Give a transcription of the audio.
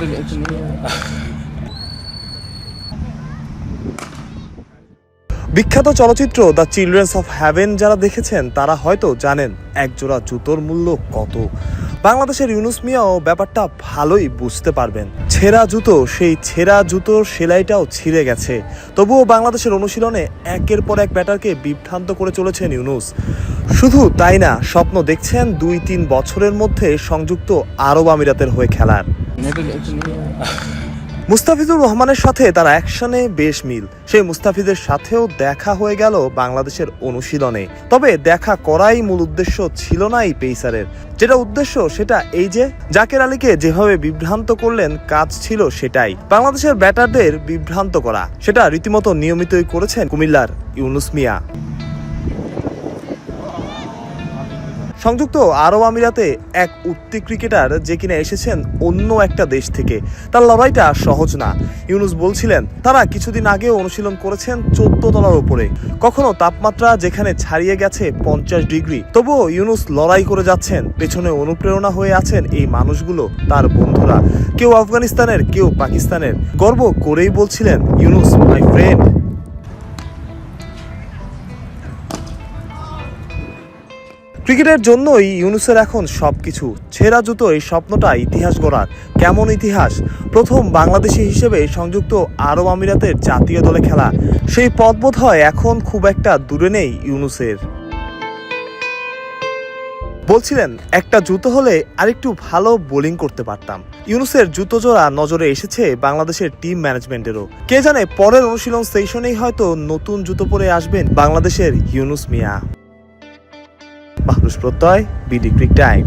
open, open. বিখ্যাত চলচ্চিত্র the children's of haven যারা দেখেছেন, তারা হয়তো জানেন একজোড়া জুতোর মূল্য কত। বাংলাদেশের ইউনুস মিয়াও ব্যাপারটা ভালোই বুঝতে পারবেন। ছেঁড়া জুতো, সেই ছেঁড়া জুতোর সেলাইটাও ছিঁড়ে গেছে। তবুও বাংলাদেশের অনুশীলনে একের পর এক ব্যাটারকে বিভ্রান্ত করে চলেছেন ইউনুস। শুধু তাই না, স্বপ্ন দেখছেন দুই তিন বছরের মধ্যে সংযুক্ত আরব আমিরাতের হয়ে খেলার। মুস্তাফিজুর রহমানের সাথে তার অ্যাকশনে বেশ মিল। সেই মুস্তাফিজের সাথেও দেখা হয়ে গেল বাংলাদেশের অনুশীলনে। তবে দেখা করাই মূল উদ্দেশ্য ছিল না এই পেসারের। যেটা উদ্দেশ্য, সেটা এই যে, জাকের আলীকে যেভাবে বিভ্রান্ত করলেন, কাজ ছিল সেটাই। বাংলাদেশের ব্যাটারদের বিভ্রান্ত করা, সেটা রীতিমতো নিয়মিতই করেছেন কুমিল্লার ইউনুস মিয়া। সংযুক্ত আরব আমিরাতে এক উত্তি ক্রিকেটার যে কিনা এসেছেন অন্য একটা দেশ থেকে। তার লড়াইটা সহজ না। ইউনুস বলছিলেন, তারা কিছুদিন আগেও অনুশীলন করেছেন চোদ্দ তলার উপরে কখনো তাপমাত্রা যেখানে ছাড়িয়ে গেছে পঞ্চাশ ডিগ্রি, তবুও ইউনুস লড়াই করে যাচ্ছেন। পেছনে অনুপ্রেরণা হয়ে আছেন এই মানুষগুলো, তার বন্ধুরা। কেউ আফগানিস্তানের, কেউ পাকিস্তানের। গর্ব করেই বলছিলেন ইউনুস মাই ফ্রেন্ড ক্রিকেটের জন্যই ইউনুসের এখন সবকিছু। ছেঁড়া জুতো এই স্বপ্নটা ইতিহাস গড়ার। কেমন ইতিহাস? প্রথম বাংলাদেশি হিসেবে সংযুক্ত আরব আমিরাতের জাতীয় দলে খেলা। সেই পথ বোধ হয় এখন খুব একটা দূরে নেই ইউনুসের। বলছিলেন, একটা জুতো হলে আরেকটু ভালো বোলিং করতে পারতাম। ইউনুসের জুতো জোড়া নজরে এসেছে বাংলাদেশের টিম ম্যানেজমেন্টেরও। কে জানে পরের অনুশীলন সেশনেই হয়তো নতুন জুতো পরে আসবেন বাংলাদেশের ইউনুস মিয়া। মাহরুষ প্রত্যয় বিডি ক্রিক টাইম।